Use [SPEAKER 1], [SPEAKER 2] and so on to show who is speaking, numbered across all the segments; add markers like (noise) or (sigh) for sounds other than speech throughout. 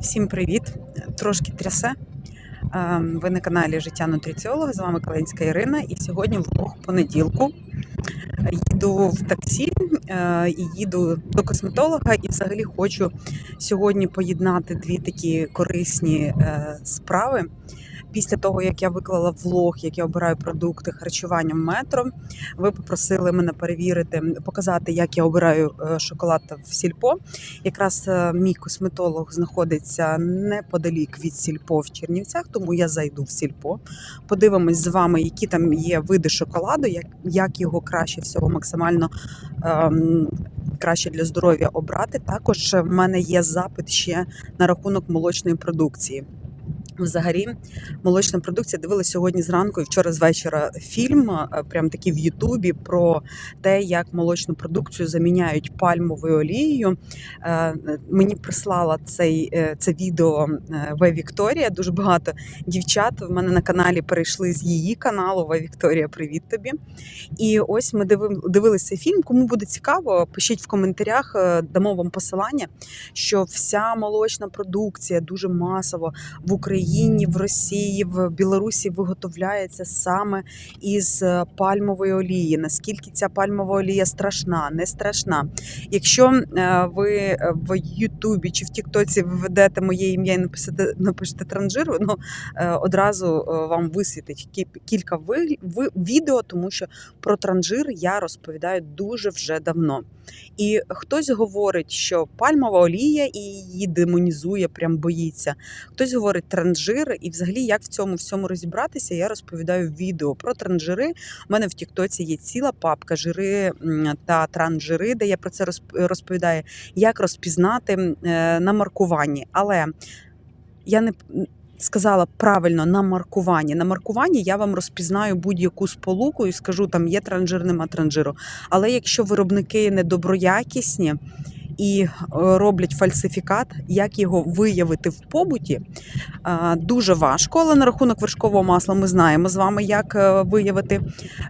[SPEAKER 1] Всім привіт! Трошки трясе. Ем, Ви на каналі Життя Нутриціолога. З вами Каленська Ірина. І сьогодні влог понеділку. Їду в таксі е, і їду до косметолога. І взагалі хочу сьогодні поєднати дві такі корисні е, справи. Після того, як я виклала влог, як я обираю продукти харчування в метро, ви попросили мене перевірити, показати, як я обираю е, шоколад в сільпо. Якраз е, мій косметолог знаходиться неподалік від сільпо в Чернівцях, тому я зайду в сільпо. Подивимось з вами, які там є види шоколаду, як, як його краще всього максимально ем, краще для здоров'я обрати. Також в мене є запит ще на рахунок молочної продукції. Взагалі, молочна продукція дивилася сьогодні зранку і вчора з вечора фільм, е, прям такий в Ютубі, про те, як молочну продукцію заміняють пальмовою олією. Е, Мені прислала цей, е, це відео е, В Вікторія. Дуже багато дівчат в мене на каналі перейшли з її каналу. В Вікторія, привіт тобі. І ось ми диви- дивилися фільм. Кому буде цікаво, пишіть в коментарях, дамо вам посилання, що вся молочна продукція дуже масово в Україні, в Росії, в Білорусі виготовляється саме із е, пальмової олії. Наскільки ця пальмова олія страшна, не страшна. Якщо е, ви е, в Ютубі чи в Тіктоці введете моє ім'я і напишете, напишете транжиру, ну е, одразу вам висвітить кілька відео, тому що про транжир я розповідаю дуже вже давно. І хтось говорить, що пальмова олія і її демонізує, прям боїться. Хтось говорить транжир, і взагалі як в цьому всьому розібратися, я розповідаю відео про транжири. У мене в Тіктоці є ціла папка жири та транжири, де я про це розповідаю, як розпізнати е, на маркуванні. Але я не сказала правильно на маркуванні. На маркуванні я вам розпізнаю будь-яку сполуку і скажу, там є транжир, нема транжиру. Але якщо виробники недоброякісні і е, роблять фальсифікат, як його виявити в побуті, дуже важко. Але на рахунок вершкового масла ми знаємо з вами, як е, виявити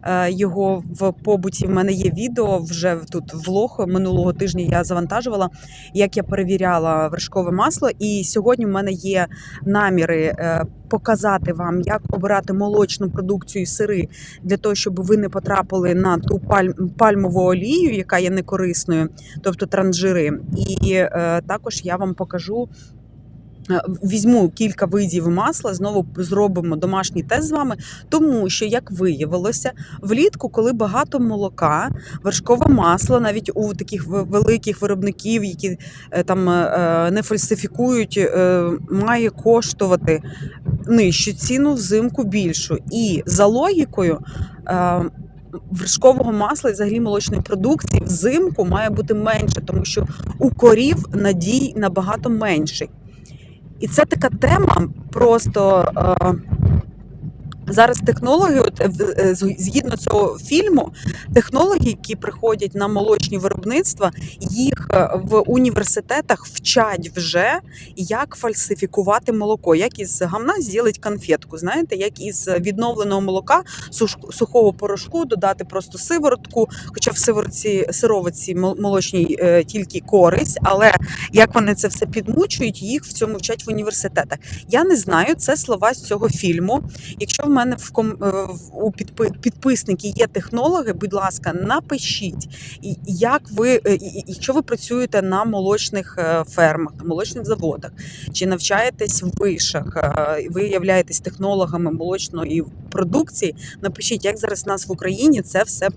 [SPEAKER 1] е, його в побуті. В мене є відео вже тут влог минулого тижня. Я завантажувала, як я перевіряла вершкове масло. І сьогодні в мене є наміри показати вам, як обирати молочну продукцію і сири для того, щоб ви не потрапили на ту паль- пальмову олію, яка є некорисною, тобто транжири. І е, також я вам покажу. е, Візьму кілька видів масла, знову зробимо домашній тест з вами, тому що, як виявилося, влітку, коли багато молока, вершкове масло, навіть у таких великих виробників, які е, там е, не фальсифікують, має коштувати нижчу ціну, взимку більшу. І за логікою. Вершкового масла і взагалі молочної продукції взимку має бути менше, тому що у корів надій набагато менший. І це така тема просто. Е, Зараз технологи, от, е, е, згідно цього фільму, технологи, які приходять на молочні виробництва, їх е, в університетах вчать вже, як фальсифікувати молоко, як із гамна зробити конфетку. Знаєте, як із відновленого молока сухого порошку додати просто сиворотку, хоча в сиворотці сироватці мол- молочній тільки користь, але як вони це все підмучують, їх в цьому вчать в університетах. Я не знаю, це слова з цього фільму. Якщо в мене в ком е, у підпи- підписники є технологи, будь ласка, напишіть, як ви, е, якщо ви працюєте на молочних е, фермах, молочних заводах, чи навчаєтесь в вишах, е, ви являєтесь технологами молочної продукції, напишіть, як зараз у нас в Україні це все.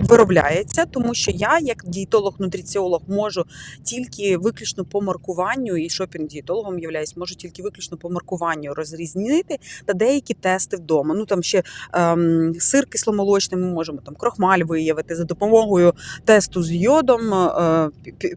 [SPEAKER 1] Виробляється, тому що я, як дієтолог-нутриціолог, можу тільки виключно по маркуванню, і шопінг-дієтологом являюсь, можу тільки виключно по маркуванню розрізнити та деякі тести вдома. Ну там ще ем, сир кисломолочний, ми можемо там крохмаль виявити за допомогою тесту з йодом, е,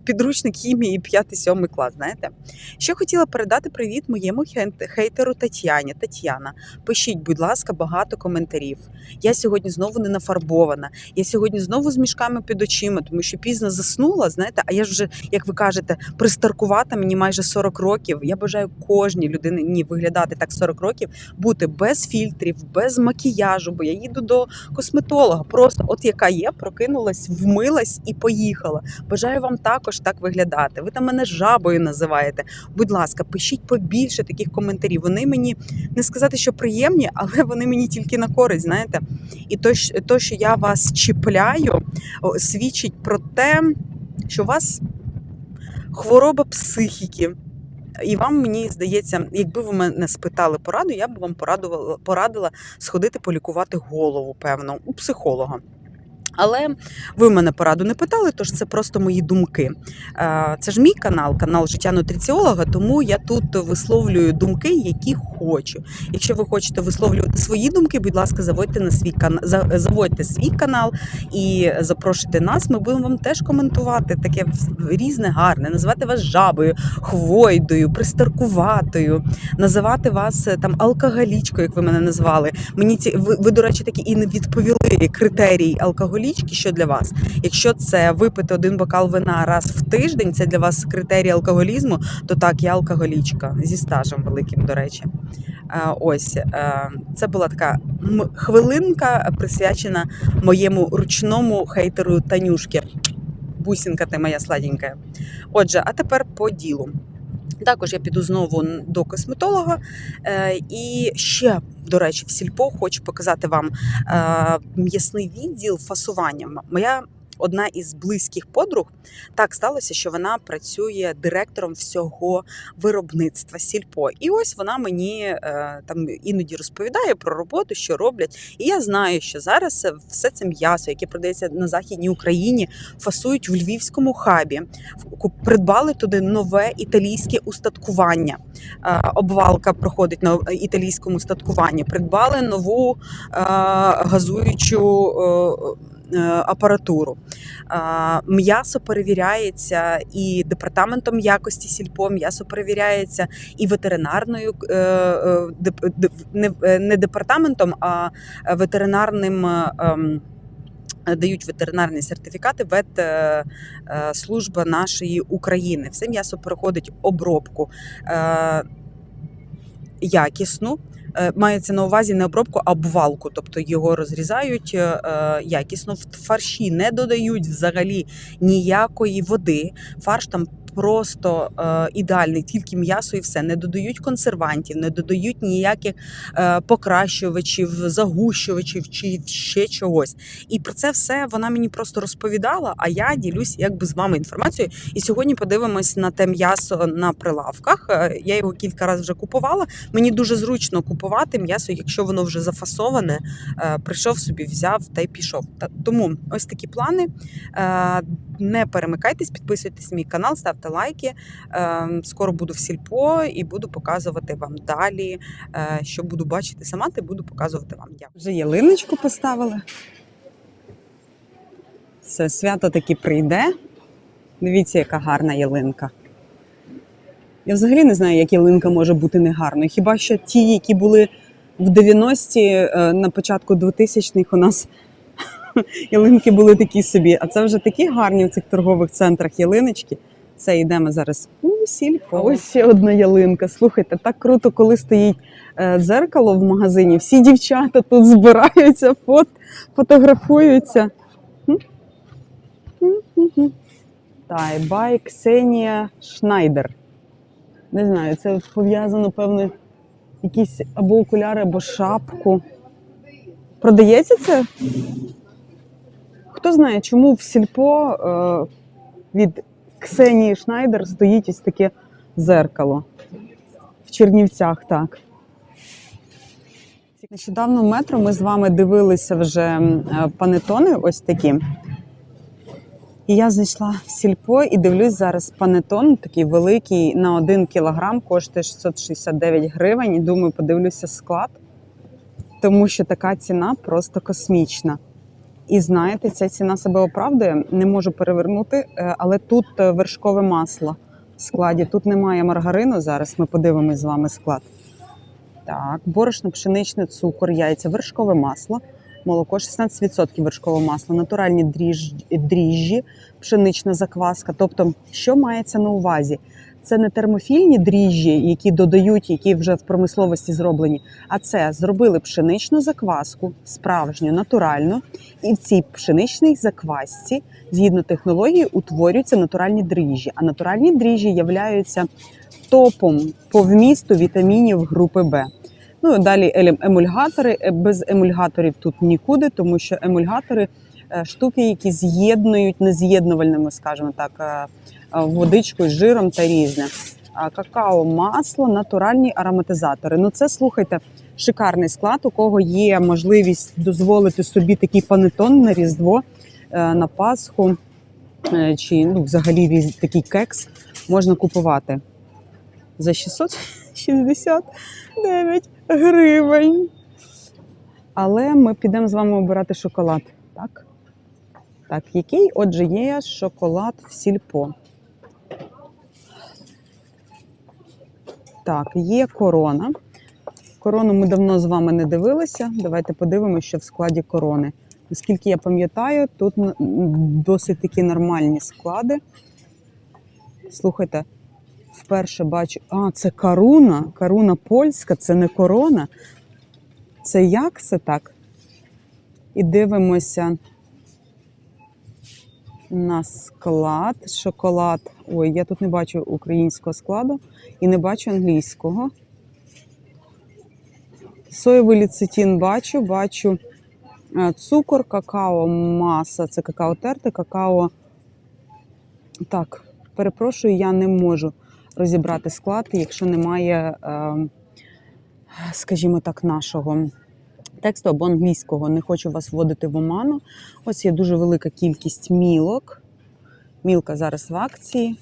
[SPEAKER 1] підручник хімії 5-7 клас. Знаєте, що хотіла передати привіт моєму хейтеру Тетяні. Тетяна, пишіть, будь ласка, багато коментарів. Я сьогодні знову не нафарбована. Я сьогодні знову з мішками під очима, тому що пізно заснула. Знаєте, а я ж вже, як ви кажете, пристаркувата мені майже 40 років. Я бажаю кожній людині виглядати так 40 років, бути без фільтрів, без макіяжу, бо я їду до косметолога. Просто от яка є, прокинулась, вмилась і поїхала. Бажаю вам також так виглядати. Ви там мене жабою називаєте. Будь ласка, пишіть побільше таких коментарів. Вони мені не сказати, що приємні, але вони мені тільки на користь, знаєте. І то, що я вас чіпляю, о, свідчить про те, що у вас хвороба психіки. І вам мені здається, якби ви мене спитали пораду, я б вам порадувала, порадила сходити полікувати голову, певно, у психолога. Але ви мене пораду не питали, тож це просто мої думки. Е, Це ж мій канал, канал життя нутриціолога, тому я тут висловлюю думки, які хочу. Якщо ви хочете висловлювати свої думки, будь ласка, заводьте на свій канал, заводьте свій канал і запрошуйте нас. Ми будемо вам теж коментувати таке різне, гарне, називати вас жабою, хвойдою, пристаркуватою, називати вас е, там алкоголічкою, як ви мене назвали. Мені ці ви, ви, до речі, таки і не відповіли критерій алкоголічки, що для вас. Якщо це випити один бокал вина раз в тиждень, це для вас критерій алкоголізму, то так, я алкоголічка зі стажем великим, до речі. Е, Ось е, це була така хвилинка, присвячена моєму ручному хейтеру Танюшки. Бусінка ти моя сладенька. Отже, а тепер по ділу. Також я піду знову до косметолога. Е, і ще, до речі, в сільпо хочу показати вам е, м'ясний відділ фасування. Моя одна із близьких подруг так сталося, що вона працює директором всього виробництва сільпо. І ось вона мені е, там іноді розповідає про роботу, що роблять. І я знаю, що зараз все це м'ясо, яке продається на західній Україні, фасують в львівському хабі. Придбали туди нове італійське устаткування. Е, Обвалка проходить на італійському устаткуванні. Придбали нову е, газуючу. Е, е, Апаратуру м'ясо перевіряється і департаментом якості сільпо, м'ясо перевіряється і ветеринарною е, е, не, е, департаментом, а ветеринарним. е, ем, Дають ветеринарні сертифікати вет е, е, служба нашої України. Все м'ясо проходить обробку е, якісну. Е, Мається на увазі не обробку, а обвалку, тобто його розрізають е, якісно. В фарші не додають взагалі ніякої води. Фарш там просто е, ідеальний, тільки м'ясо і все. Не додають консервантів, не додають ніяких е, покращувачів, загущувачів чи ще чогось. І про це все вона мені просто розповідала. А я ділюсь якби з вами інформацією. І сьогодні подивимось на те м'ясо на прилавках. Е, Я його кілька разів вже купувала. Мені дуже зручно купувати м'ясо, якщо воно вже зафасоване. Е, Прийшов собі, взяв та й пішов. Тому ось такі плани. Е, Не перемикайтесь, підписуйтесь на мій канал, ставте лайки. Е, Скоро буду в сільпо і буду показувати вам далі. е, Що буду бачити сама, ти буду показувати вам. Дякую. Вже ялиночку поставили. Все, свято таки прийде. Дивіться, яка гарна ялинка. Я взагалі не знаю, як ялинка може бути негарною. Хіба що ті, які були в 90-ті, е, на початку 2000-х у нас (laughs) ялинки були такі собі. А це вже такі гарні в цих торгових центрах ялиночки. Все, йдемо зараз у сільпо. Ось ще одна ялинка. Слухайте, так круто, коли стоїть е, дзеркало в магазині. Всі дівчата тут збираються, фот, фотографуються. Тайбай Ксенія Шнайдер. Не знаю, це пов'язано, певно, якісь або окуляри, або шапку. Продається це? Хто знає, чому в сільпо е, від Ксенії Шнайдер стоїть ось таке зеркало. В Чернівцях, так. Нещодавно в метро ми з вами дивилися вже е, панетони ось такі. І я зайшла в сільпо і дивлюсь зараз панетон, такий великий на 1 кілограм, коштує 669 гривень. І думаю, подивлюся склад, тому що така ціна просто космічна. І знаєте, ця ціна себе оправдує, не можу перевернути, е, але тут е, вершкове масло в складі. Тут немає маргарину. Зараз ми подивимось з вами склад. Так, борошно, пшеничне, цукор, яйця, вершкове масло, молоко 16% вершкове масло, натуральні дріж, дріжджі, пшенична закваска. Тобто, що мається на увазі? Це не термофільні дріжджі, які додають, які вже в промисловості зроблені, а це зробили пшеничну закваску, справжню, натуральну, і в цій пшеничній заквасці, згідно технології, утворюються натуральні дріжджі. А натуральні дріжджі являються топом по вмісту вітамінів групи Б. Ну далі емульгатори. Е, Без емульгаторів тут нікуди, тому що емульгатори е, штуки, які з'єднують нез'єднувальними, скажімо так, е, водичкою, жиром та різне. Какао, масло, натуральні ароматизатори. Ну це слухайте, шикарний склад. У кого є можливість дозволити собі такий панетон на Різдво, на Пасху чи ну, взагалі такий кекс можна купувати за 669 гривень. Але ми підемо з вами обирати шоколад. Так? Так, який, отже, є шоколад в сільпо. Так, є корона. Корону ми давно з вами не дивилися. Давайте подивимося, що в складі корони. Наскільки я пам'ятаю, тут досить такі нормальні склади. Слухайте, вперше бачу. А, це каруна. Каруна польська, це не корона. Це як це так? І дивимося на склад. Шоколад. Ой, я тут не бачу українського складу і не бачу англійського. Соєвий ліцитін бачу, бачу е, цукор, какао, маса. Це какао терте, какао. Так, перепрошую, я не можу розібрати склад, якщо немає, е, скажімо так, нашого тексту або англійського. Не хочу вас вводити в оману. Ось є дуже велика кількість мілок. Мілка зараз в акції.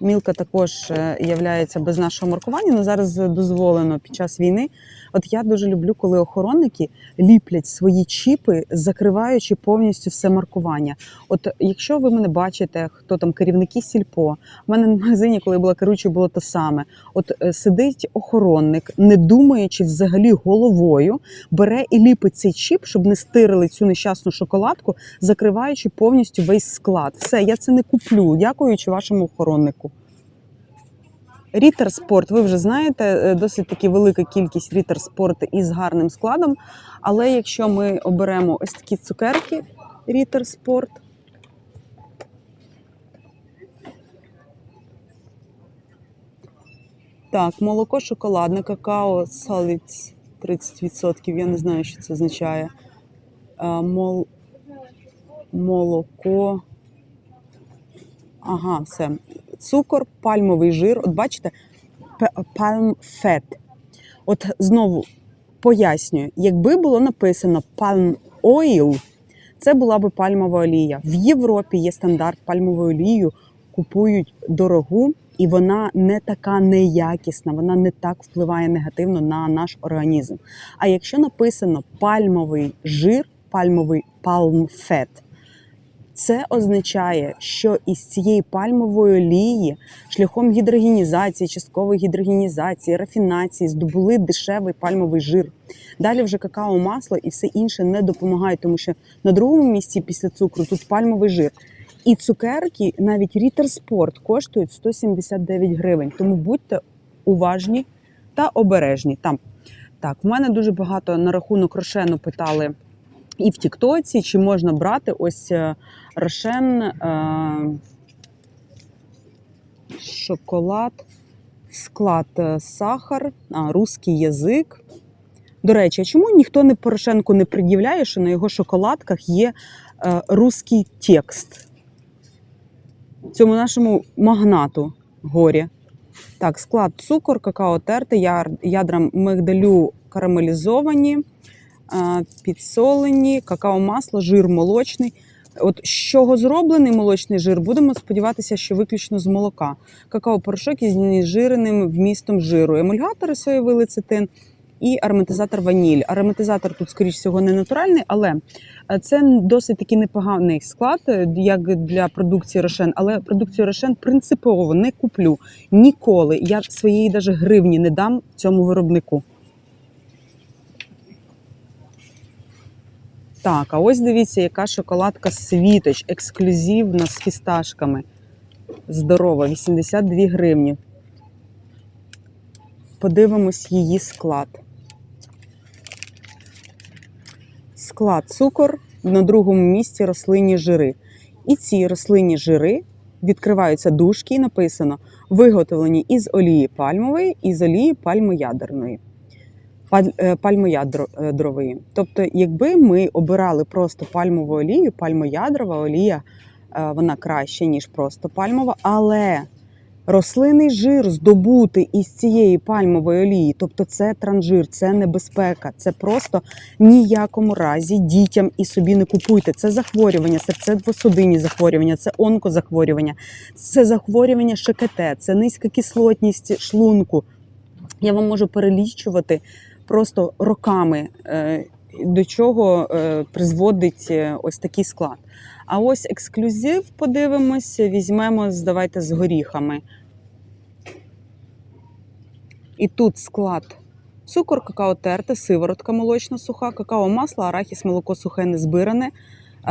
[SPEAKER 1] Мілка також є без нашого маркування, але зараз дозволено під час війни. От я дуже люблю, коли охоронники ліплять свої чіпи, закриваючи повністю все маркування. От якщо ви мене бачите, хто там керівники сільпо, в мене в магазині, коли я була керуючою, було те саме. От е, сидить охоронник, не думаючи взагалі головою, бере і ліпить цей чіп, щоб не стирили цю нещасну шоколадку, закриваючи повністю весь склад. Все, я це не куплю, дякуючи вашому охороннику. Рітер Спорт, ви вже знаєте, е, досить таки велика кількість Рітер Спорт із гарним складом. Але якщо ми оберемо ось такі цукерки Рітер Спорт, так, молоко шоколадне, какао, solids 30%. Я не знаю, що це означає. Мол... Молоко. Ага, все. Цукор, пальмовий жир. От бачите, palm fat. От знову пояснюю, якби було написано palm oil, це була би пальмова олія. В Європі є стандарт пальмову олію, купують дорогу, і вона не така неякісна, вона не так впливає негативно на наш організм. А якщо написано пальмовий жир, пальмовий palm fat, це означає, що із цієї пальмової олії шляхом гідрогенізації, часткової гідрогенізації, рафінації здобули дешевий пальмовий жир. Далі вже какао масло і все інше не допомагає, тому що на другому місці після цукру тут пальмовий жир. І цукерки, навіть Рітер Спорт, коштують 179 гривень. Тому будьте уважні та обережні. Там так, в мене дуже багато на рахунок рошену питали і в Тіктоці, чи можна брати ось е, рошен, е, шоколад, склад е, сахар, а, русський язик. До речі, а чому ніхто не Порошенку не пред'являє, що на його шоколадках є е, русський текст? Цьому нашому магнату горі. Так, склад цукор, какао терте, яр- ядра мигдалю карамелізовані, підсолені, какао-масло, жир молочний. От з чого зроблений молочний жир, будемо сподіватися, що виключно з молока. Какао-порошок із знежиреним вмістом жиру, емульгатори соєвий лецитин і ароматизатор ваніль. Ароматизатор тут, скоріш всього, не натуральний, але е, це досить таки непоганий склад, е, як для продукції Рошен. Але продукцію Рошен принципово не куплю ніколи. Я своєї даже гривні не дам цьому виробнику. Так, а ось дивіться, яка шоколадка світоч, ексклюзивна з фісташками. Здорова, 82 гривні. Подивимось її склад. Склад цукор на другому місці рослинні жири. І ці рослинні жири відкриваються дужки і написано виготовлені із олії пальмової і з олії пальмоядерної. Е, Пальмоядрової. Тобто, якби ми обирали просто пальмову олію, пальмоядрова олія е, вона краще, ніж просто пальмова, але рослинний жир здобути із цієї пальмової олії, тобто це транжир, це небезпека, це просто ніякому разі дітям і собі не купуйте. Це захворювання, серцево-судинні захворювання, це онкозахворювання, це захворювання ШКТ, це низька кислотність шлунку. Я вам можу перелічувати просто роками, е, до чого е, призводить е, ось такий склад. А ось ексклюзив, подивимось, візьмемо, давайте з горіхами. І тут склад цукор, какао терте, сиворотка молочна суха, какао масло, арахіс, молоко сухе не збиране,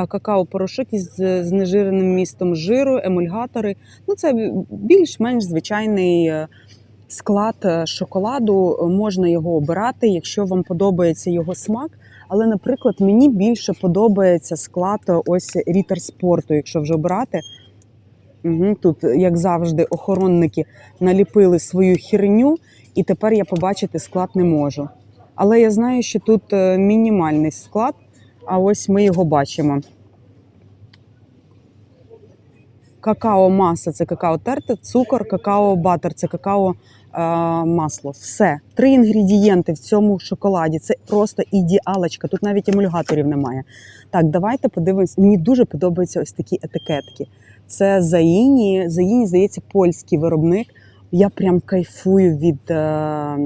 [SPEAKER 1] какао порошок із знежиреним містом жиру, емульгатори. Ну, це більш-менш звичайний склад е, шоколаду. Можна його обирати, якщо вам подобається його смак. Але, наприклад, мені більше подобається склад е, ось рітер спорту, якщо вже брати. Угу, тут, як завжди, охоронники наліпили свою херню, і тепер я побачити склад не можу. Але я знаю, що тут е, мінімальний склад, а ось ми його бачимо. Какао маса це какао терте, цукор, какао батер це какао е, масло. Все. Три інгредієнти в цьому шоколаді. Це просто ідеалочка. Тут навіть емульгаторів немає. Так, давайте подивимось. Мені дуже подобаються ось такі етикетки. Це Заїні. Заїні, здається, польський виробник. Я прям кайфую від е,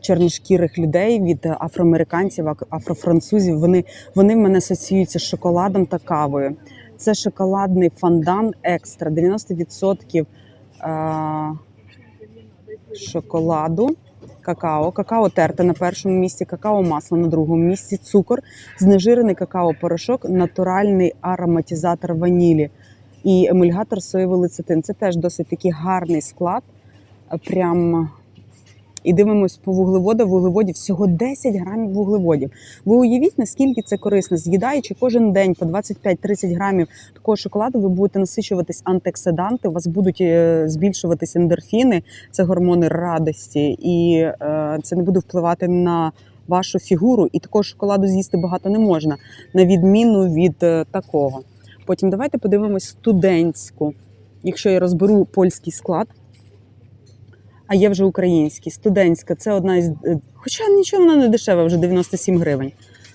[SPEAKER 1] чорношкірих людей, від афроамериканців, афрофранцузів. Вони, вони в мене асоціюються з шоколадом та кавою. Це шоколадний фондан екстра, 90% е, шоколаду, какао, какао терте на першому місці, какао масло на другому місці, цукор, знежирений какао-порошок, натуральний ароматизатор ванілі і емульгатор соєвий лецитин. Це теж досить такий гарний склад. Прям і дивимось по вуглеводах. Вуглеводів всього 10 грамів вуглеводів. Ви уявіть, наскільки це корисно. З'їдаючи кожен день по 25-30 грамів такого шоколаду, ви будете насичуватись антиоксиданти, у вас будуть е, збільшуватись ендорфіни, це гормони радості, і е, це не буде впливати на вашу фігуру. І такого шоколаду з'їсти багато не можна, на відміну від е, такого. Потім давайте подивимось студентську. Якщо я розберу польський склад, а є вже український, студентська це одна із. е, Хоча нічого вона не дешева, вже 97 гривень.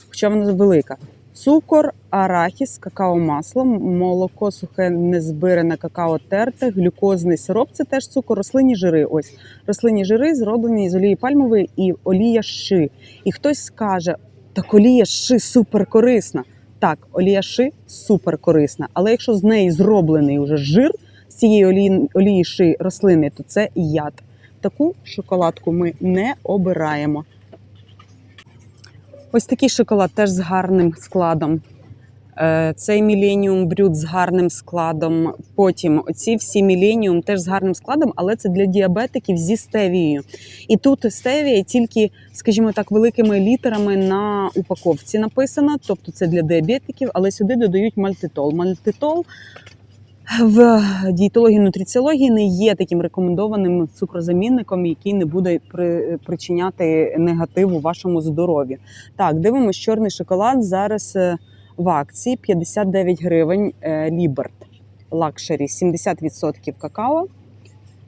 [SPEAKER 1] Хоча вона велика. Цукор, арахіс, какао-масло, молоко сухе незбирене какао терте, глюкозний сироп це теж цукор, рослинні жири. Ось рослинні жири зроблені з олії пальмової і олія ши. І хтось скаже, так олія ши супер корисна. Так, олія ши супер корисна, але якщо з неї зроблений уже жир з цієї олії, олії ши рослини, то це яд. Таку шоколадку ми не обираємо. Ось такий шоколад теж з гарним складом. Е, Цей Millennium Брюд з гарним складом. Потім оці всі Millennium теж з гарним складом, але це для діабетиків зі стевією. І тут стевія тільки, скажімо так, великими літерами на упаковці написано. Тобто це для діабетиків, але сюди додають мальтитол. Мальтитол в дієтології нутриціології не є таким рекомендованим цукрозамінником, який не буде при, причиняти негативу вашому здоров'ю. Так, дивимось, чорний шоколад зараз е, в акції 59 гривень е, Ліберт лакшері, 70% какао.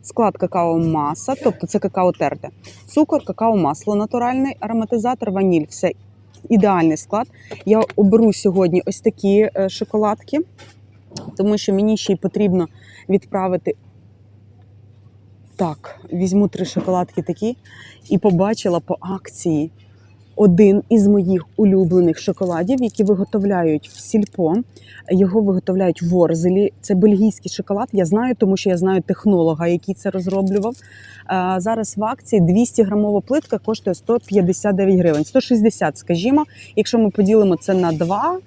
[SPEAKER 1] Склад какао маса, тобто це какао терте, цукор, какао масло натуральний, ароматизатор, ваніль. Все ідеальний склад. Я оберу сьогодні ось такі е, шоколадки, тому що мені ще й потрібно відправити. Так, візьму три шоколадки такі і побачила по акції один із моїх улюблених шоколадів, які виготовляють в сільпо. Його виготовляють в Орзелі. Це бельгійський шоколад. Я знаю, тому що я знаю технолога, який це розроблював. Зараз в акції 200 грамова плитка коштує 159 гривень, 160, скажімо. Якщо ми поділимо це на два,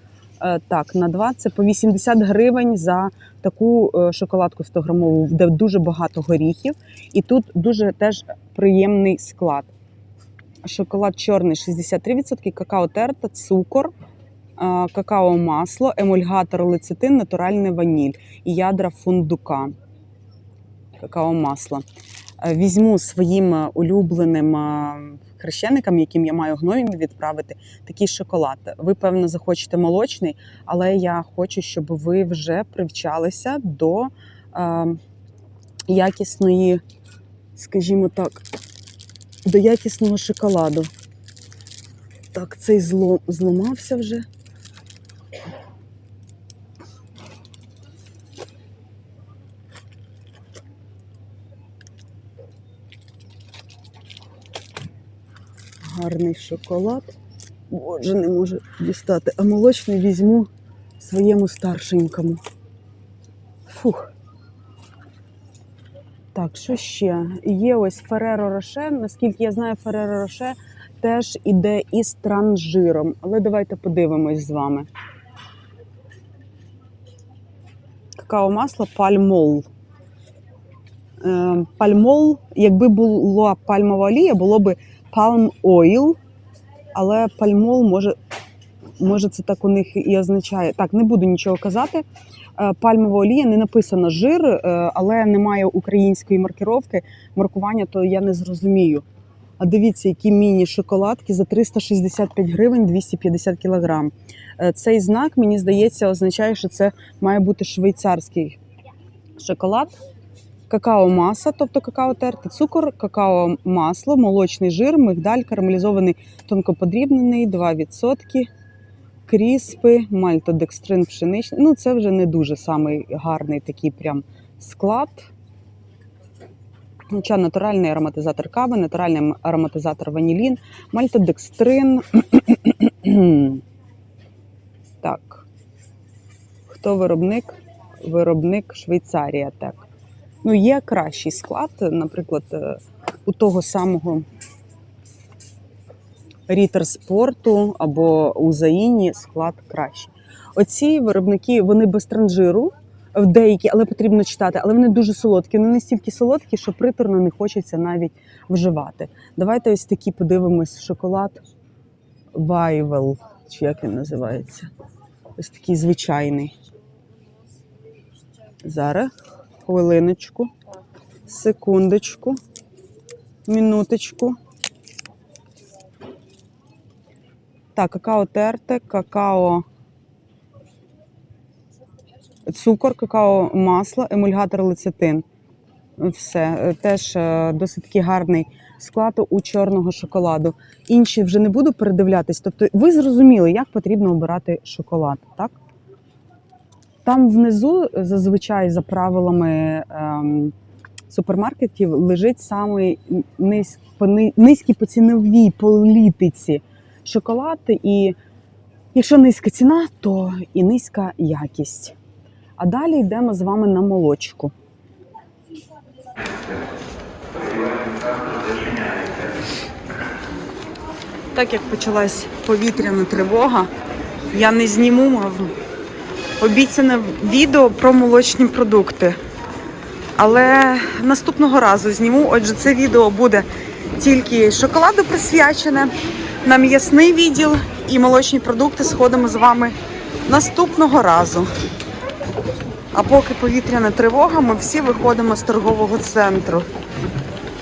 [SPEAKER 1] так, на два це по 80 гривень за таку е, шоколадку 100 грамову, де дуже багато горіхів. І тут дуже теж приємний склад. Шоколад чорний 63%, какао терта, цукор, какао масло, емульгатор лецитин, натуральний ваніль і ядра фундука. Какао масло. Е, Візьму своїм е, улюбленим е, хрещеникам, яким я маю гноєм відправити, такий шоколад. Ви, певно, захочете молочний, але я хочу, щоб ви вже привчалися до е, якісної, скажімо так, до якісного шоколаду. Так, цей злом, зламався вже. Гарний шоколад. Боже, не можу дістати. А молочний візьму своєму старшенькому. Фух. Так, що ще? Є ось Фереро Роше. Наскільки я знаю, Фереро Роше теж іде із транжиром. Але давайте подивимось з вами. Какао масло пальмол. Е, Пальмол, якби була пальмова олія, було би palm oil, але пальмол може, може це так у них і означає. Так, не буду нічого казати. Е, Пальмова олія не написано жир, е, але немає української маркировки, маркування, то я не зрозумію. А дивіться, які міні-шоколадки за 365 гривень 250 кілограм. Е, Цей знак, мені здається, означає, що це має бути швейцарський шоколад. Какао маса, тобто какао терти, цукор, какао масло, молочний жир, мигдаль, карамелізований тонкоподрібнений, 2%, кріспи, мальтодекстрин пшеничний. Ну, це вже не дуже самий гарний такий прям склад. Хоча натуральний ароматизатор кави, натуральний ароматизатор ванілін, мальтодекстрин. (clears throat) так. Хто виробник? Виробник Швейцарія, так. Ну, є кращий склад, наприклад, е, у того самого Рітер спорту або у Заїні склад кращий. Оці виробники вони без транжиру, в деякі, але потрібно читати, але вони дуже солодкі. Вони настільки солодкі, що приторно не хочеться навіть вживати. Давайте ось такі подивимось шоколад Вайвел, чи як він називається. Ось такий звичайний. Зараз, хвилиночку, секундочку, минуточку. Так, какао терте, какао, цукор, какао масло, емульгатор лецитин. Все, Е, теж е, досить такий гарний склад у чорного шоколаду. Інші вже не буду передивлятись. Тобто, ви зрозуміли, як потрібно обирати шоколад, так? Там внизу зазвичай за правилами ем, супермаркетів лежить самий низ, по по ціновій політиці шоколад. І якщо низька ціна, то і низька якість. А далі йдемо з вами на молочку. Так як почалась повітряна тривога, я не зніму мав обіцяне відео про молочні продукти. Але наступного разу зніму. Отже, це відео буде тільки шоколаду присвячене на м'ясний відділ і молочні продукти сходимо з вами наступного разу. А поки повітряна тривога, ми всі виходимо з торгового центру.